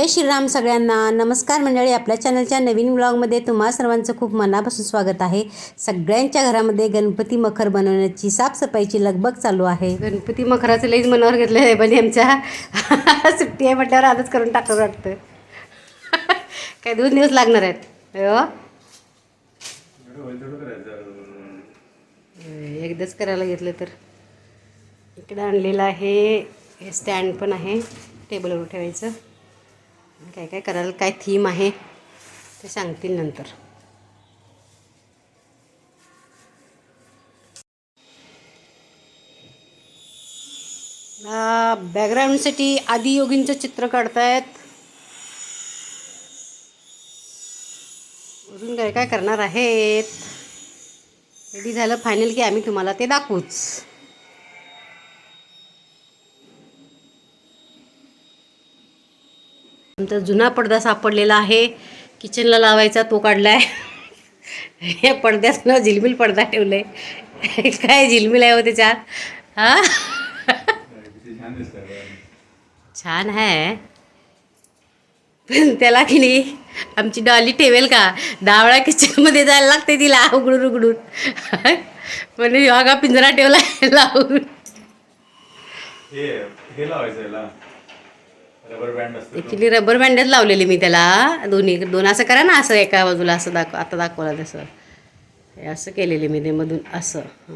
जय श्रीराम सगळ्यांना. नमस्कार मंडळी आपल्या चॅनलच्या नवीन ब्लॉगमध्ये तुम्हा सर्वांचं खूप मनापासून स्वागत आहे. सगळ्यांच्या घरामध्ये गणपती मखर बनवण्याची साफसफाईची लगबग चालू आहे. गणपती मखराचं लईच मनावर घेतलं आहे पण आमच्या. सुट्टी आहे म्हटल्यावर आजच करून टाकावं वाटतं. काय दोन दिवस लागणार आहेत. हो. एकदाच करायला घेतलं तर. इकडं आणलेलं आहे हे स्टँड पण आहे टेबलवर ठेवायचं. आणि काय काय करायला काय थीम आहे ते सांगतील नंतर. बॅकग्राऊंडसाठी आदियोगींचं चित्र काढतायत. अजून काय काय करणार आहेत? रेडी झालं फायनल की आम्ही तुम्हाला ते दाखवूच. आमचा जुना पडदा सापडलेला आहे. किचनला लावायचा तो काढलाय. हे पडद्यातनं झिलमिल पडदा ठेवलाय. काय झिलमिल आहे हो त्याच्यात हां? छान आहे. पण त्याला की नाही आमची डॉली ठेवेल का? दहा किचनमध्ये जायला लागते तिला उघडून उघडून. म्हणजे योगा पिंजरा ठेवला लावून. हे लावायचं याला रबर बँड असतं ॲक्च्युली रबर बँडच लावलेली मी त्याला. दोन्ही दोन असं करा ना असं एका बाजूला असं दाखव आता दाखवलं तसं. हे असं केलेले मी ते मधून असं. ते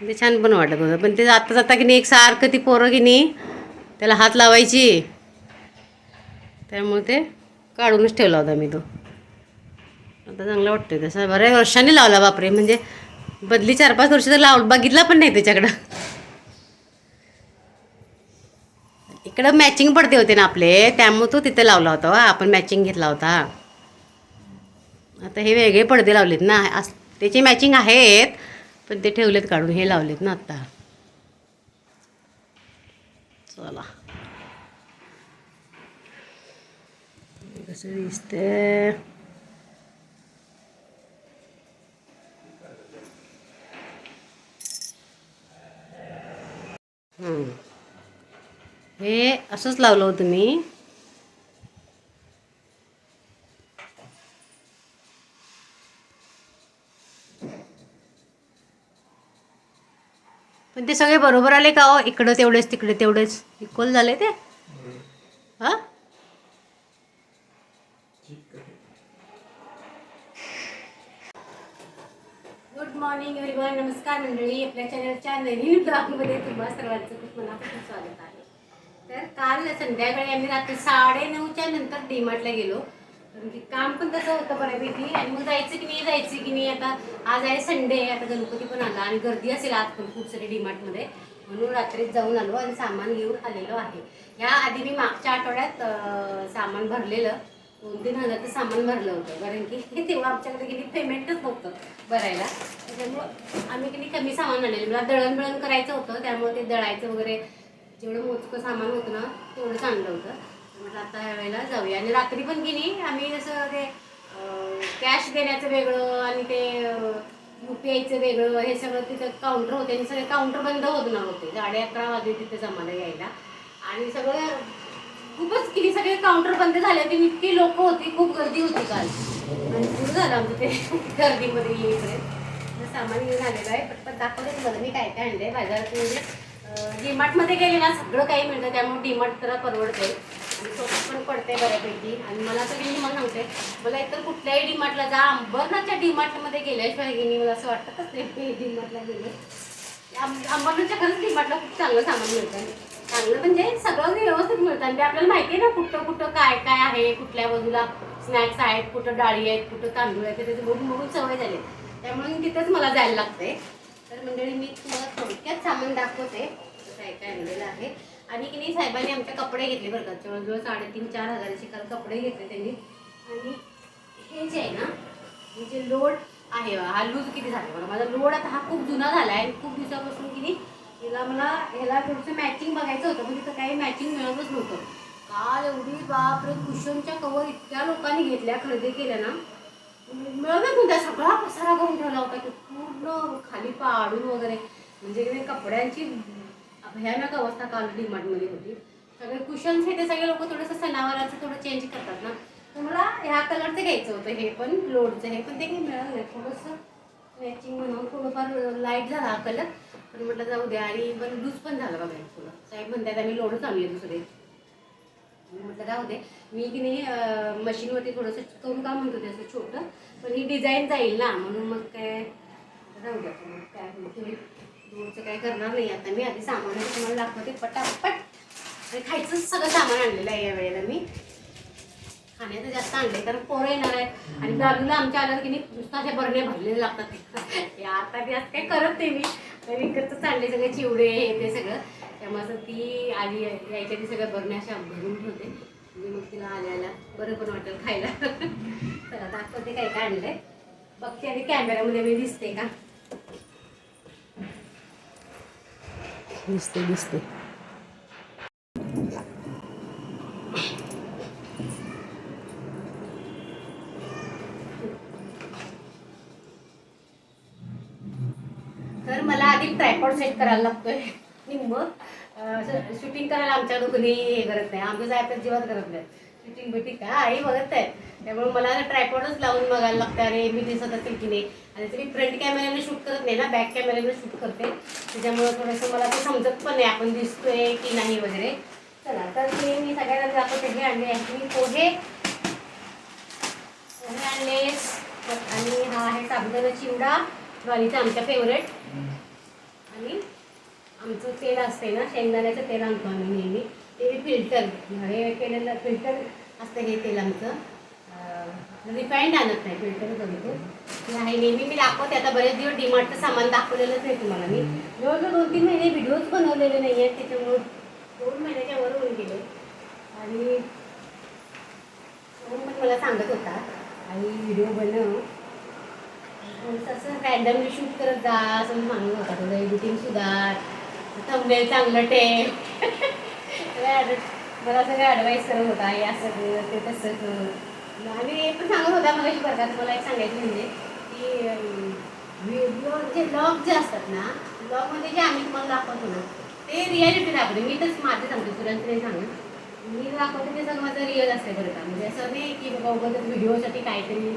म्हणजे छान पण वाटत होतं. पण ते आता जाता की नाही एक सारखं ती पोरं की नाही त्याला हात लावायची. त्यामुळे ते काढूनच ठेवला होता मी तो. आता चांगलं वाटतंय तसं बऱ्याच वर्षांनी लावला बापरे. म्हणजे बदली चार पाच वर्ष तर लाव बघितला पण नाही त्याच्याकडं. इकडं मॅचिंग पडते होते ना आपले त्यामुळे तो तिथे लावला होता हो. आपण मॅचिंग घेतला होता. आता हे वेगळे पडदे लावलेत ना. अस त्याची मॅचिंग आहेत पण ते ठेवलेत काढून. हे लावलेत ना आत्ता चला. कसं दिसतंय? हम्म. हे असंच लावलं होतं मी. पण ते सगळे बरोबर आले का हो? इकडं तेवढेच तिकडे तेवढेच. इक्वल झाले ते? हा? गुड मॉर्निंग एव्हरीवन नमस्कार मंडळी. आपल्या चॅनलच्या नवीन ब्लॉगमध्ये तुम्हाला सर्वांचं खूप मनापासून स्वागत आहे. तर काल संध्याकाळी आम्ही रात्री साडे नऊच्या नंतर डीमार्टला गेलो. कारण की काम पण तसं होतं बऱ्यापैकी. आणि मग जायचं की नाही जायचं की नाही आता आज आहे संडे आता गणपती पण आला आणि गर्दी असेल आज पण खूप सारी डीमार्टमध्ये म्हणून रात्रीच जाऊन आलो आणि सामान घेऊन आलेलो आहे. या आधी मी मागच्या आठवड्यात सामान भरलेलं. दोन तीन हजारचं सामान भरलं होतं. कारण की तेव्हा आमच्याकडे किती पेमेंटच नव्हतं भरायला. त्याच्यामुळं आम्ही किती कमी सामान आणलेलं मला दळणबिळण करायचं होतं. त्यामुळे ते दळायचं वगैरे जेवढं मोजकं सामान होतं ना तेवढं चांगलं होतं. म्हटलं आता या वेळेला जाऊया. आणि रात्री पण गेली आम्ही जसं ते कॅश देण्याचं वेगळं आणि ते यू पी आयचं वेगळं हे सगळं तिथं काउंटर होते. आणि सगळे काउंटर बंद होत ना होते. साडे अकरा वाजे तिथे जमाला यायला. आणि सगळं खूपच किती सगळे काउंटर बंद झाले. होते आणि इतकी लोक होती खूप गर्दी होती काल. आणि सुरू झालं आमचं ते गर्दीमध्ये येईपर्यंत सामान घेऊन आलेलं आहे. पटपट दाखवलं तुम्हाला मी काय काय आणलंय. बाजारात म्हणजे डीमार्टमध्ये गेले ना सगळं काही मिळतं त्यामुळे डीमार्ट जरा परवडते आणि स्वस्त पण पडते बऱ्यापैकी. आणि मला तर मी मला सांगते मला एकतर कुठल्याही डीमार्टला जा अंबरनाथच्या डीमार्टमध्ये गेल्याशिवाय गेली मला असं वाटतं नाही डीमार्टला गेले? अंबरनाथच्या खरंच डीमार्टला खूप चांगलं सामान मिळतं. चांगलं म्हणजे सगळं व्यवस्थित मिळतं. आणि ते आपल्याला माहिती आहे ना कुठं कुठं काय काय आहे कुठल्या बाजूला स्नॅक्स आहेत कुठं डाळी आहेत कुठं तांदूळ आहेत त्याचे बघून बघून सवय झाली. त्यामुळे तिथेच मला जायला लागते तर मंडळी मी तुम्हाला थोडक्यात सामान दाखवते. काय काय आणलेलं आहे. आणि की नाही साहेबांनी आमचे कपडे घेतले बरं का. जवळजवळ साडेतीन चार हजाराचे काल कपडे घेतले त्यांनी. आणि हे जे आहे ना हे जे लोड आहे हा लूज किती झाला बघा माझा लोड आता हा खूप जुना झाला आहे. खूप दिवसापासून की नाही हिला मला ह्याला थोडंसं मॅचिंग बघायचं होतं पण तिथं काही मॅचिंग मिळतच नव्हतं. काल एवढी बापरे कुशनच्या कवर इतक्या लोकांनी घेतल्या खरेदी केल्या ना. मिळवत नव्हत्या सगळा पसारा करून ठेवला होता की पूर्ण खाली पाडून वगैरे. म्हणजे की कपड्यांची भयानक अवस्था काल डिमांडमध्ये होती. सगळे कुशन्स हे ते सगळे लोक थोडंसं सणावाराचं थोडं चेंज करतात ना. तर मला ह्या कलरचं घ्यायचं होतं हे पण लोडचं हे पण ते काही मिळालं नाही. थोडंसं मॅचिंग म्हणून थोडंफार लाइट झाला हा कलर पण म्हटलं जाऊ द्या आणि पण लूज पण झालं बघा थोडं. साहेब म्हणतात आम्ही लोडच आणूया दुसरे. म्हटलं जाऊ दे. मी की नाही मशीनवरती थोडंसं करून का म्हणतो असं छोटं. पण ही डिझाईन जाईल ना म्हणून मग काय जाऊ द्या मग काय तुम्ही दूरचं काय करणार नाही आता मी आधी सामान तुम्हाला लागतं ते पटापट. आणि खायचं सगळं सामान आणलेलं आहे या वेळेला मी. खाण्याचं जास्त आणले कारण पोरं येणार आहेत. आणि गावीला आमच्या आल्यावर की नाही नुसताच्या अशा बरण्या भरलेले लागतात. ते आता ते आता काय करत नाही मी. तर विकतच आणले सगळे चिवडे हे ते सगळं. त्यामुळे असं ती आली यायच्या ती सगळ्या बरण्या अशा भरून ठेवते. म्हणजे मग तिला आल्याला बरं पण वाटेल खायला. चला दाखवते काय काय आणलंय? बघते आणि कॅमेऱ्यामध्ये मी दिसते का? दिसते दिसते. तर मला आधी ट्रायपॉड सेट करायला लागतोय. मग शूटिंग करायला आमच्याकडे कोणी हे करत नाही. आमच्या साहेब जीवात करत नाही. शूटिंग बिटिंग काय? आई बघत आहे त्यामुळे मला ट्रायपॉडच लावून बघायला लागतं अरे मी दिसत असेल की नाही? आणि तरी फ्रंट कॅमेऱ्याने शूट करत नाही ना बॅक कॅमेऱ्याने शूट करते. त्याच्यामुळे थोडंसं मला ते समजत पण नाही आपण दिसतोय की नाही वगैरे. चला तर ते मी सगळ्यांना दाखवते. हे आणले मी पोहे पोहे आणले आणि हा आहे साबुदाणा चिवडा. ज्वारीचा आमच्या फेवरेट आणि आमचं तेल असते ना शेंगदाण्याचं तेल आणतो आम्ही नेहमी. ते फिल्टर हे केलेलं फिल्टर असतं हे तेल आमचं. रिफाईंड आणत नाही फिल्टर करतो नाही आहे नेहमी मी दाखवते आता बरेच दिवस डिमार्टचं सामान दाखवलेलंच नाही तुम्हाला मी. जवळजवळ दोन तीन महिने व्हिडिओज बनवलेले नाही आहेत त्याच्यामुळं दोन महिन्याच्या वर होऊन गेले. आणि म्हणून पण मला सांगत होता आणि व्हिडिओ बनव. तसं असं रॅन्डमली शूट करत जा असं मी सांगत होता थोडं एडिटिंग सुधार. थंबनेल चांगलं टेप मला सगळं ॲडवाईस करत होता हे असं कर ते तसं कर. आणि हे पण सांगत होता मला बरं मला एक सांगायचं म्हणजे की व्हिडिओ जे ब्लॉग जे असतात ना ब्लॉगमध्ये जे आम्ही तुम्हाला दाखवतो ना ते रियालिटी दाखवते. मी तर माझं सांगते तुरंत नाही सांगत. मी दाखवते ते सगळं माझं रिअल असते बरं का. म्हणजे असं नाही की बाबा उगाच व्हिडिओसाठी काहीतरी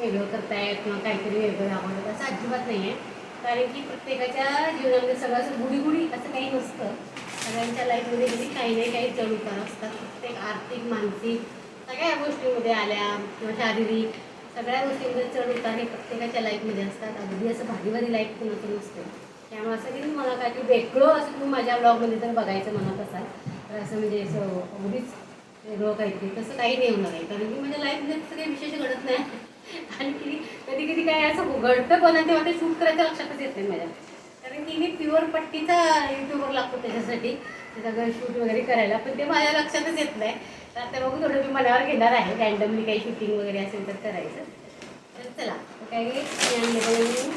वेगळं करतायत किंवा काहीतरी वेगळं दाखवतात असं अजिबात नाही आहे कारण की प्रत्येकाच्या जीवनामध्ये सगळं असं गुढी गुढी असं काही नसतं. सगळ्यांच्या लाईफमध्ये कधी काही नाही काही चढ उतार असतात. प्रत्येक आर्थिक मानसिक सगळ्या गोष्टीमध्ये आल्या किंवा शारीरिक सगळ्या गोष्टींमध्ये चढ उतार हे प्रत्येकाच्या लाईफमध्ये असतात. अगदी असं भारीवारी लाईफ कुणाचं नसतं. त्यामुळे असं की मला काय की वेगळं असं तुम्ही माझ्या ब्लॉगमध्ये जर बघायचं म्हणत असाल. तर असं म्हणजे असं अगदीच वेगळं काहीतरी. तसं काही नाही होणार आहे. कारण की माझ्या लाईफमध्ये तसं काही विशेष घडत नाही. आणि कधी कधी काय असं घडतं पण आणि तेव्हा ते शूट करायचं लक्षातच येत नाही माझ्या. कारण की मी प्युअर पट्टीचा युट्यूबर लागतो त्याच्यासाठी. सगळं शूट वगैरे करायला. पण ते माझ्या लक्षातच येत नाही. तर आता बघू थोडं मी मनावर घेणार आहे. रँडमली काही शूटिंग वगैरे असेल तर करायचं. तर चला काही मी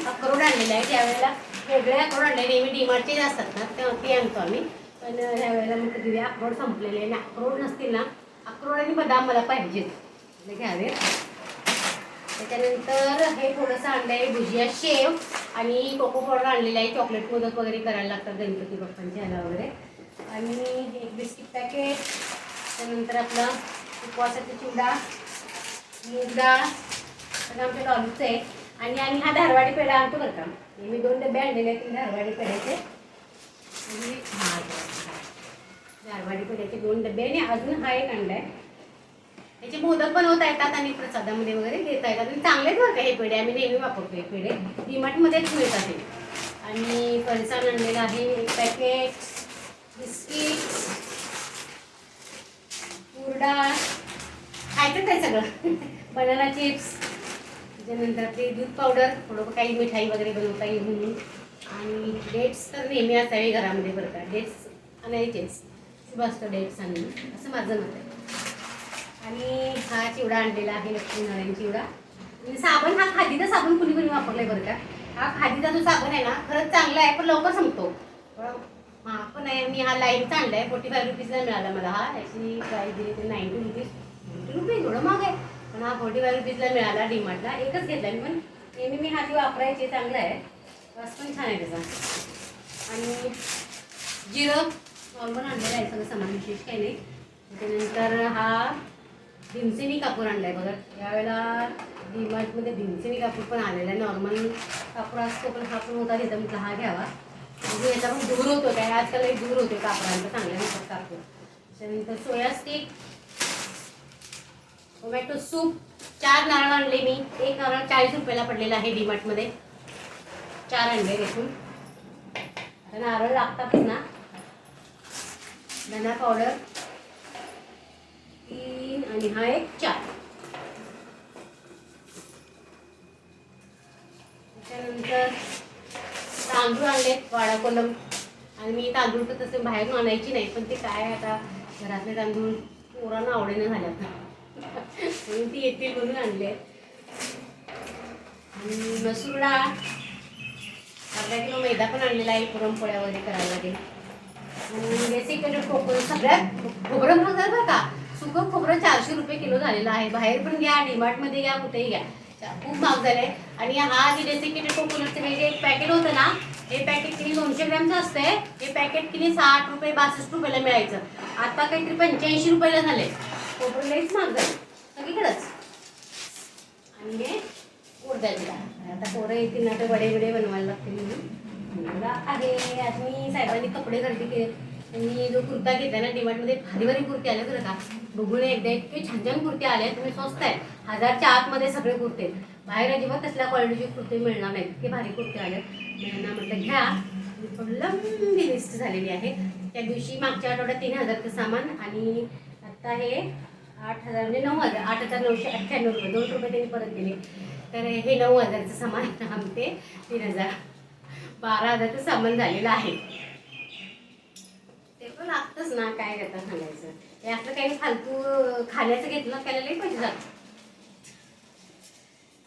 अक्रोड आणलेलं आहे. त्यावेळेला वेगळे अक्रोड आणले नेहमी डीमार्टचे जे असतात ना ते ते आणतो आम्ही. पण ह्या वेळेला मग कधी अक्रोड संपलेले आणि अक्रोड नसतील ना अक्रोड आणि बदाम मला पाहिजेत म्हणजे घ्यावे त्याच्यानंतर हे थोडंसं आणलं आहे भुजिया शेव आणि कोको पावडर आणलेलं आहे चॉकलेट मोदक वगैरे करायला लागतात गणपती बाप्पांच्या ह्याला वगैरे. आणि एक बिस्किट पॅकेट त्यानंतर आपला उपवासाचा चिवडा मूग डाळ आणि आमच्या डॉलूचं आहे. आणि आम्ही हा धारवाडी पेढा आणतो बरं का. मी दोन डबे आणलेले आहेत धारवाडी पेढ्याचे. आणि धारवाडी पेढ्याचे दोन डबे आणि अजून हा एक आणला आहे याचे मोदक बनवता येतात आणि प्रसादामध्ये वगैरे घेता येतात आणि चांगलेच बरं का हे पेढे? आम्ही नेहमी वापरतो हे पेढे. डीमार्टमध्येच मिळतात हे. आणि फरसाण आणलेलं आहे पॅकेट बिस्किट कुरडा. खायचंच आहे सगळं. बनाना चिप्स त्याच्यानंतर आपली दूध पावडर थोडं काही मिठाई वगैरे बनवता येईल म्हणून. आणि डेट्स तर नेहमी असावे घरामध्ये बरं का. डेट्स आणायचेच शुभ असतं डेट्स आणणं असं माझं मत आहे. आणि हा चिवडा आणलेला आहे लक्ष्मीनारायण चिवडा. साबण हा खादीचा साबण कुणी कुणी वापरलाय बरं का? हा खादीचा जो साबण आहे ना खरंच चांगला आहे पण लवकर संपतो. हा पण आहे मी हा लाईनचा आणला आहे फोर्टी फाय रुपीजला मिळाला मला हा. याची प्राईस दिली ते नाईन्टी रुपीज नाईन्टी रुपीज थोडं महाग आहे. पण हा फोर्टी फाय रुपीजला मिळाला डीमार्टला एकच घेतला मी पण नेहमी मी हा ती वापरायची चांगला आहे. रस पण छान आहे त्याचा. आणि जिरं नॉर्मल आणलेलं आहे सगळं सामान विशेष काही नाही. त्याच्यानंतर हा भीमसेनी कापूर आणलाय बघा. यावेळेला डीमार्टमध्ये भीमसेनी कापूर पण आलेला आहे. नॉर्मल कापूर असतो पण हा पण होता तिथं म्हटलं हा घ्यावा. म्हणजे याचा पण दूर होतो काय आजकाल एक दूर होतो कापडांचा चांगल्या नसतात कापूर. त्याच्यानंतर सोया स्टिक टोमॅटो सूप चार नारळ आणले मी. एक नारळ चाळीस रुपयाला पडलेला आहे डीमार्टमध्ये चार आणले देखून आता नारळ लागतातच ना. धना पावडर आणि हा एक चार. त्यानंतर तांदूळ आणले वाडा कोलम. आणि मी तांदूळ तर तसे बाहेरून आणायची नाही पण ते काय आता घरातले तांदूळ पोरांना आवडेनं झाल्यात म्हणून ती येतील म्हणून आणले. आणि मसूर डाळ अर्धा किलो मैदा पण आणलेला आहे पुरणपोळ्या वगैरे करायला लागेल आणि बेसिक कोकण सगळ्यात खोबरं महाग झालं बरं का सुकं खोबरं चारशे रुपये किलो झालेलं आहे. बाहेर पण घ्या डीमार्टमध्ये घ्या कुठेही घ्या. खूप महाग झालंय. आणि हा जे डेसिकेटेड कोकोनटचं हे जे एक पॅकेट होतं ना हे पॅकेट किती? दोनशे ग्रॅमचं असतंय. हे पॅकेट किती? साठ रुपये बासष्ट रुपयाला मिळायचं. आता काहीतरी पंच्याऐंशी रुपयाला झाले खोबरं लईच महाग झाले सगळीकडंच. आणि हे उडदाची आता पोरं येतील ना तर वडे वडे बनवायला लागतील म्हणून. आहे आज मी साहेबांनी कपडे खरेदी केले मी जो कुर्ता घेतला ना डिमार्टमध्ये भारी भारी कुर्ते आले बरं का. बघून एकदा इतके छान छान कुर्ते आले तुम्ही स्वस्त आहे. हजारच्या आतमध्ये सगळे कुर्ते आहेत. बाहेर अजिबात तसल्या क्वालिटीचे कुर्ते मिळणार नाहीत. इतके भारी कुर्ते आले मिळणार म्हटलं घ्या. पण लंबी लिस्ट झालेली आहे. त्या दिवशी मागच्या आठवड्यात तीन हजारचं सामान आणि आत्ता हे आठ हजार म्हणजे नऊ हजार. आठ हजार नऊशे अठ्ठ्याण्णव रुपये. दोन रुपये त्यांनी परत दिले तर हे नऊ हजारचं सामान आमचे तीन हजार. बारा हजारचं सामान झालेलं आहे. लागतच ना काय करता सांगायचं हे असलं काही फालतू खाण्याचं घेतलं त्याला लई पैसे जात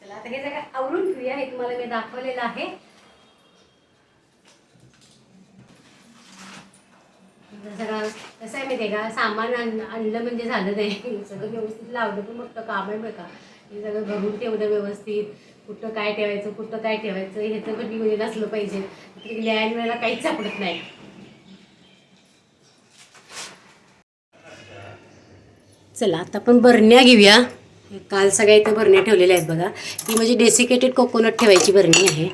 चला आता हे सगळं आवरून ठेवूया हे तुम्हाला मी दाखवलेलं आहे. सगळं कसं आहे माहिती आहे का? सामान आणलं म्हणजे झालं नाही. सगळं व्यवस्थित लावलं पण मोठं काम आहे बरं का. हे सगळं घरून ठेवलं व्यवस्थित. कुठं काय ठेवायचं कुठं काय ठेवायचं हे तर कधी म्हणजे असलं पाहिजे. लिहायला वेळेला काहीच सापडत नाही. चला आता आपण बरण्या घेऊया. काल सगळ्या इथं बरण्या ठेवलेल्या आहेत बघा. ही म्हणजे डेसिकेटेड कोकोनट ठेवायची बरणी आहे.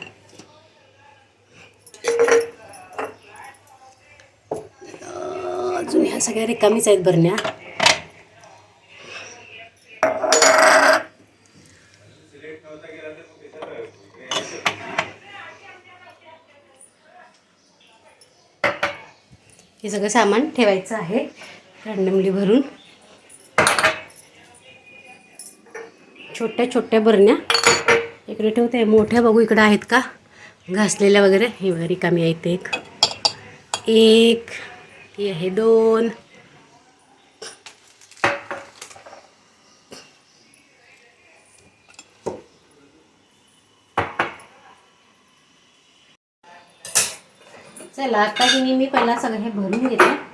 अजून ह्या सगळ्या रिकामीच आहेत बरण्या. हे सगळं सामान ठेवायचं आहे. रँडमली भरून. छोट्या छोट्या बरण्या. इकडे ठेवते. मोठ्या बघू इकडं आहेत का? घासलेल्या वगैरे. हे बघा रिकामी आहेत एक. एक. ही आहे दोन. चला आता की मी पहिला सगळं हे भरून घेते.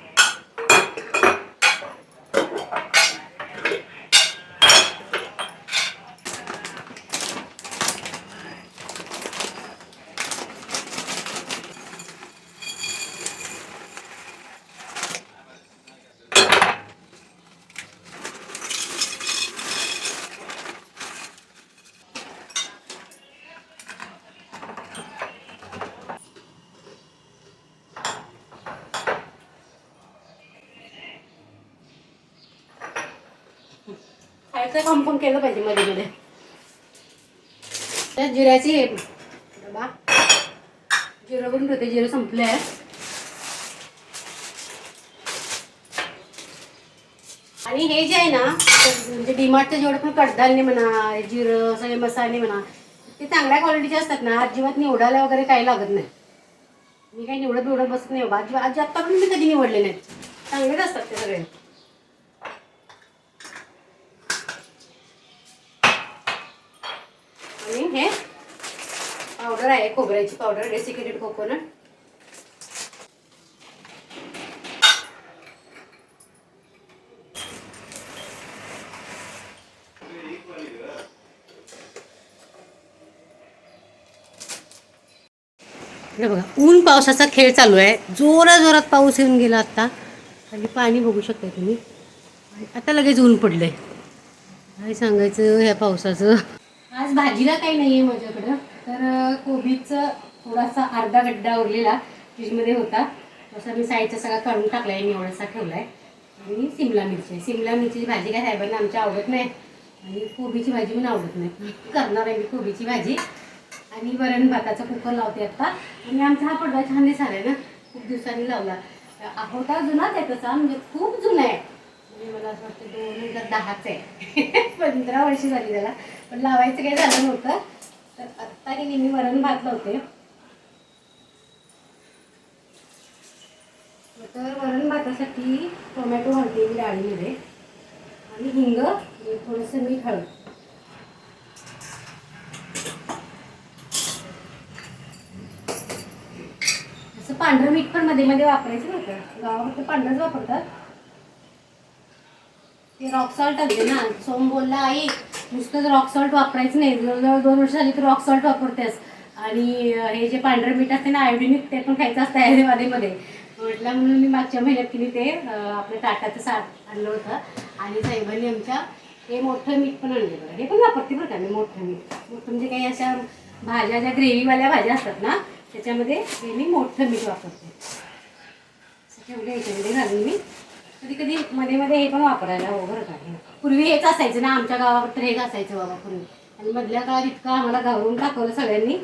खायचं काम पण केलं पाहिजे मध्ये मध्ये. त्या जिऱ्याची हे डबा जिरं करून ठेवते जिरं संपले आहे आणि हे जे आहे ना म्हणजे डीमार्टचं जेवढं पण कडधान्य म्हणा जिरं सगळे मसाले म्हणा ते चांगल्या क्वालिटीचे असतात ना अजिबात निवडायला वगैरे काही लागत नाही. मी काही निवडत निवडत बसत नाही बाबा. अजिबात आत्तापर्यंत मी कधी निवडले नाहीत. चांगलेच असतात ते सगळे. मी हे पावडर आहे खोबऱ्याची पावडर डेसिकेटेड कोकोनट बघा ऊन पावसाचा खेळ चालू आहे. जोरा जोरात पाऊस येऊन गेला आता. आणि पाणी बघू शकता तुम्ही. आता लगेच ऊन पडलंय. काय सांगायचं ह्या पावसाचं? आज भाजीला काही नाही आहे माझ्याकडं. तर कोबीचं थोडासा अर्धा गड्डा उरलेला फ्रीजमध्ये होता. तसा मी साईडचा सगळा काढून टाकला आहे निवडसा ठेवला आहे आणि सिमला मिरची. सिमला मिरचीची भाजी काय साहेबांना आमच्या आवडत नाही. आणि कोबीची भाजी पण आवडत नाही. करणार आहे मी कोबीची भाजी. आणि वरण भाताचा कुकर लावते आत्ता आणि आमचा हा पडदा छान दिसायला आहे ना. खूप दिवसांनी लावला. अ, होता जुना आहे तसा म्हणजे खूप जुना आहे. म्हणजे मला असं वाटतं दोन हजार दहाच आहे. पंधरा वर्ष झाली त्याला. पण लावायचं काही झालं नव्हतं. तर आत्ता की मी वरण भात लावते. तर वरण भातासाठी टोमॅटो घालते मी डाळीमध्ये. आणि हिंग थोडंसं मीठ हळद. असं पांढरं मीठ पण मध्ये मध्ये वापरायचं नव्हतं. गावामध्ये पांढरंच वापरतात. ते रॉक सॉल्ट असते ना. सोम बोलला आई नुसतंच रॉक सॉल्ट वापरायचं नाही. जवळजवळ दोन वर्ष झाली तर रॉक सॉल्ट वापरतेस. आणि हे जे पांढरं मीठ असते ना आयोडिनिक ते पण खायचं असतं मध्ये वादेमध्ये म्हटलं म्हणून मी मागच्या महिन्यात तिने ते आपलं आपल्या ताटाचं साठ आणलं होतं. आणि साहेबांनी आमच्या हे मोठं मीठ पण आणलं बघा हे पण वापरते बरं का मी मोठं मीठ. मोठं म्हणजे काही अशा भाज्या ज्या ग्रेव्हीवाल्या भाज्या असतात ना त्याच्यामध्ये हे मी मोठं मीठ वापरते. असं ठेवलं याच्यामध्ये घालून मी. कधी कधी मध्ये मध्ये हे पण वापरायला हो बरं का. हे. पूर्वी हेच असायचं ना आमच्या गावाकडे तर हेच असायचं बाबा पूर्वी. आणि मधल्या काळात इतकं आम्हाला घालून टाकवलं सगळ्यांनी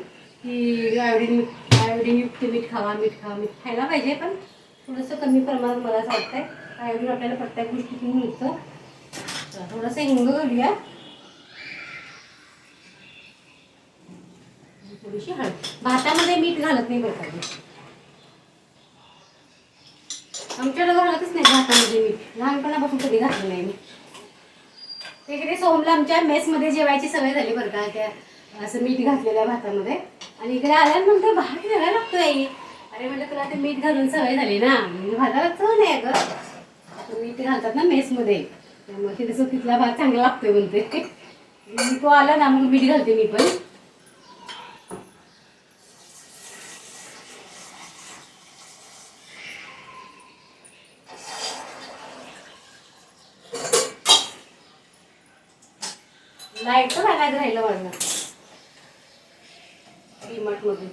की आयोडीन मीठ आयोडीनयुक्त मीठ खावा मीठ खावा मीठ खायला पाहिजे पण थोडंसं कमी प्रमाणात मला असं वाटतंय आयोडीन आपल्याला प्रत्येक गोष्टीतून मिळतं. थोडंसं हिंग घालूया. थोडीशी हळद. भातामध्ये मीठ घालत नाही बरं का. आमच्याकडे घालतच नाही भातामध्ये मीठ लहानपणापासून कधी घातलं नाही मी. तिकडे सोमला आमच्या मेसमध्ये जेवायची सवय झाली बरं का त्या असं मीठ घातलेल्या भातामध्ये. आणि इकडे आल्यानंतर भात घ्यायला लागतोय. आई अरे म्हणजे तुला ते मीठ घालून सवय झाली ना. भाताला चव नाही अगं. मीठ घालतात ना मेसमध्ये. त्यामुळे तिथे तिथला भात चांगला लागतोय म्हणते तो आला ना मग मीठ घालते मी पण लाइट तर लागायचं राहिलं माझं डीमार्ट मधून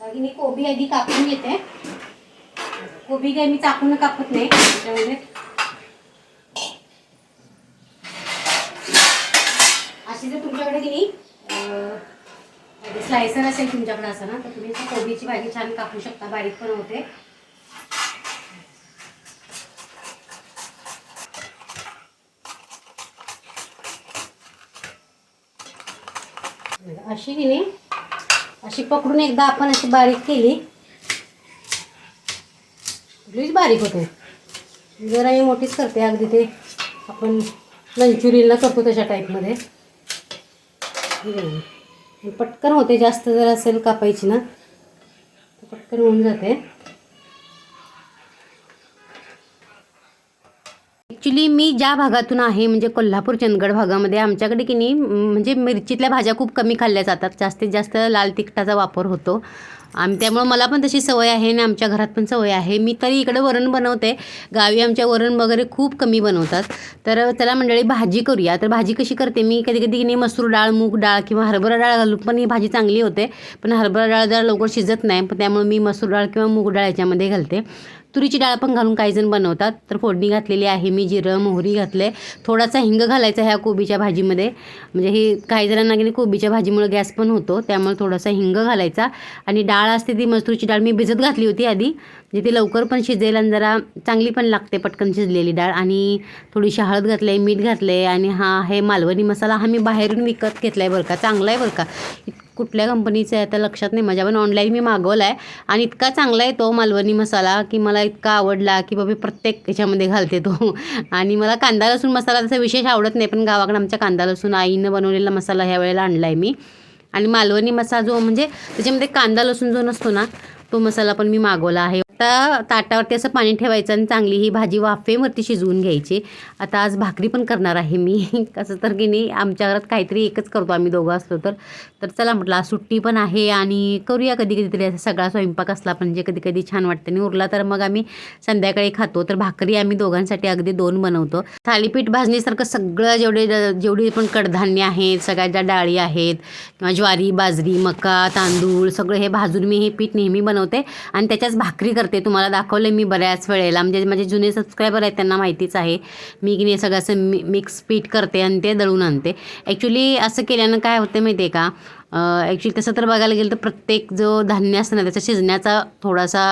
बाकी मी कोबी आधी कापून घेते कोबी मी चाकून कापत नाही. त्याच्यामध्ये अशी जर तुमच्याकडे गेली स्लायसर असेल तुमच्याकडे असं ना तर तुम्ही कोबीची भाजी छान कापू शकता बारीक पण होते. अशी की नाही अशी पकडून एकदा आपण अशी बारीक केली. लईच बारीक होते. जरा मी मोठीच करते अगदी ते. आपण मंचुरियनला करतो तशा टाईपमध्ये पटकन होते जास्त जर असेल कापायची ना तर पटकन होऊन जाते. ॲक्च्युली मी ज्या भागातून आहे म्हणजे कोल्हापूर चंदगड भागामध्ये आमच्याकडे की नाही म्हणजे मिरचीतल्या भाज्या खूप कमी खाल्ल्या जातात. जास्तीत जास्त लाल तिखटाचा वापर होतो. आणि त्यामुळं मला पण तशी सवय आहे आणि आमच्या घरात पण सवय आहे. मी तरी इकडं वरण बनवते. गावी आमच्या वरण वगैरे खूप कमी बनवतात. तर त्याला मंडळी भाजी करूया. तर भाजी कशी करते मी? कधी कधी की नाही मसूर डाळ मूग डाळ किंवा हरभरा डाळ घालून पण ही भाजी चांगली होते. पण हरभरा डाळ जरा लवकर शिजत नाही. पण त्यामुळे मी मसूर डाळ किंवा मूग डाळ याच्यामध्ये घालते. तुरीची डाळ पण घालून काही जण बनवतात. तर फोडणी घातलेली आहे मी जिरं मोहरी घातले. थोडासा हिंग घालायचा ह्या कोबीच्या भाजीमध्ये. म्हणजे ही काही जणांना की कोबीच्या भाजीमुळे गॅस पण होतो त्यामुळे थोडासा हिंग घालायचा. आणि डाळ असते ती मस्तुरीची डाळ मी भिजत घातली होती आधी. म्हणजे ती लवकर पण शिजेल आणि जरा चांगली पण लागते पटकन शिजलेली डाळ. आणि थोडीशी हळद घातले आहे मीठ घातलं आहे आणि हा आहे मालवणी मसाला हा मी बाहेरून विकत घेतला आहे बरं का चांगला आहे बरं का. कुठल्या कंपनीचा आहे आता लक्षात नाही माझ्या पण ऑनलाईन मी मागवला आहे आणि इतका चांगला आहे तो मालवणी मसाला की मला इतका आवडला की बाबा प्रत्येक ह्याच्यामध्ये घालते तो. आणि मला कांदा लसूण मसाला तसा विशेष आवडत नाही पण गावाकडे आमच्या कांदा लसूण आईनं बनवलेला मसाला ह्या वेळेला आणला आहे मी. आणि मालवणी मसाला जो म्हणजे त्याच्यामध्ये कांदा लसूण जो नसतो ना तो मसाला पण मी मागवला आहे. आता ताटावरती असं पाणी ठेवायचं आणि चांगली ही भाजी वाफेवरती शिजवून घ्यायची. आता आज भाकरी पण करणार आहे मी. कसं तर की नाही आमच्या घरात काहीतरी एकच करतो आम्ही दोघं असलो तर. तर चला म्हटलं आज सुट्टी पण आहे आणि करूया कधी कधीतरी असं सगळा स्वयंपाक असला म्हणजे कधी कधी छान वाटतं. आणि उरला तर मग आम्ही संध्याकाळी खातो. तर भाकरी आम्ही दोघांसाठी अगदी दोन बनवतो. थालीपीठ भाजणीसारखं सगळं जेवढे जेवढी पण कडधान्य आहेत सगळ्या ज्या डाळी आहेत किंवा ज्वारी बाजरी मका तांदूळ सगळं हे भाजून मी हे पीठ नेहमी बनवते. आणि त्याच्याच भाकरी करते. तुम्हाला दाखवलं मी बऱ्याच वेळेला. म्हणजे माझे जुने सबस्क्रायबर आहेत त्यांना माहितीच आहे. मी की नाही सगळं असं मी मिक्स पीठ करते आणि ते दळून आणते. ॲक्च्युली असं केल्यानं काय होतं माहिती आहे का? ॲक्च्युली तसं तर बघायला गेलं तर प्रत्येक जो धान्य असतं ना त्याचा शिजण्याचा थोडासा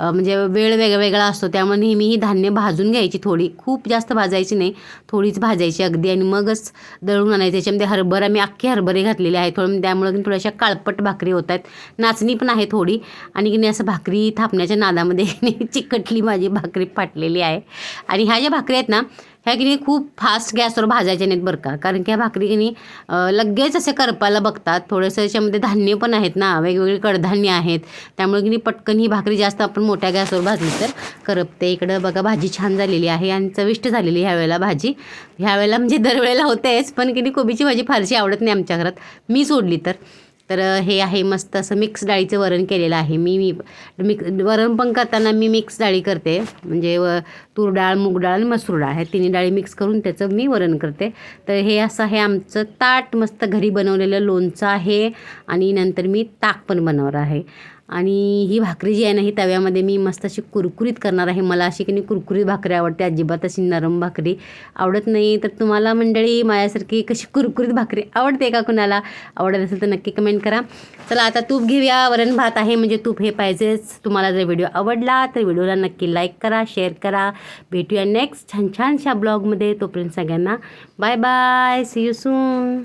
म्हणजे वेळ वेगळा वेगळा असतो. त्यामुळे नेहमी ही धान्य भाजून घ्यायची थोडी. खूप जास्त भाजायची नाही थोडीच भाजायची अगदी. आणि मगच दळून आणायची. त्याच्यामध्ये हरभरा मी अख्खे हरभरे घातलेले आहेत. थोडं त्यामुळे थोड्याशा काळपट भाकरी होत आहेत. नाचणी पण आहे थोडी. आणि की नाही असं भाकरी थापण्याच्या नादामध्ये चिकटली माझी भाकरी फाटलेली आहे. आणि ह्या ज्या भाकरी आहेत ना ह्या की नाही? खूप फास्ट गॅसवर भाजायच्या नाहीत बरं का? कारण की ह्या भाकरी की नाही लगेच असे करपायला बघतात. थोडंसं याच्यामध्ये धान्य पण आहेत ना वेगवेगळे कडधान्य आहेत. त्यामुळे की नाही पटकन ही भाकरी जास्त आपण मोठ्या गॅसवर भाजली तर करपते. इकडं बघा भाजी छान झालेली आहे आणि चविष्ट झालेली ह्या वेळेला भाजी. ह्या वेळेला म्हणजे दरवेळेला होतेच पण की नाही कोबीची भाजी फारशी आवडत नाही आमच्या घरात. मी सोडली तर. तर हे आहे मस्त असं मिक्स डाळीचं वरण केलेलं आहे मी. मी मिक्स वरण पण करताना मी मिक्स डाळी करते. म्हणजे व तूर डाळ मूग डाळ आणि मसूर डाळ. ह्या तिन्ही डाळी मिक्स करून त्याचं मी वरण करते. तर हे असं आहे आमचं ताट. मस्त घरी बनवलेलं लोणचं आहे. आणि नंतर मी ताक पण बनवणार आहे. आणि ही भाकरी जी आहे ना ही तव्यामध्ये मी मस्त अशी कुरकुरीत करणार आहे. मला अशी की नाही कुरकुरीत भाकरी आवडते अजिबात अशी नरम भाकरी आवडत नाही. तर तुम्हाला मंडळी माझ्यासारखी कशी कुरकुरीत भाकरी आवडते का कुणाला? आवडत असेल तर नक्की कमेंट करा. चला आता तूप घेऊया. वरण भात आहे म्हणजे तूप हे पाहिजेच. तुम्हाला जर व्हिडिओ आवडला तर व्हिडिओला नक्की लाईक करा शेअर करा. भेटूया नेक्स्ट छान छानशा ब्लॉगमध्ये तोपर्यंत सगळ्यांना bye bye see you soon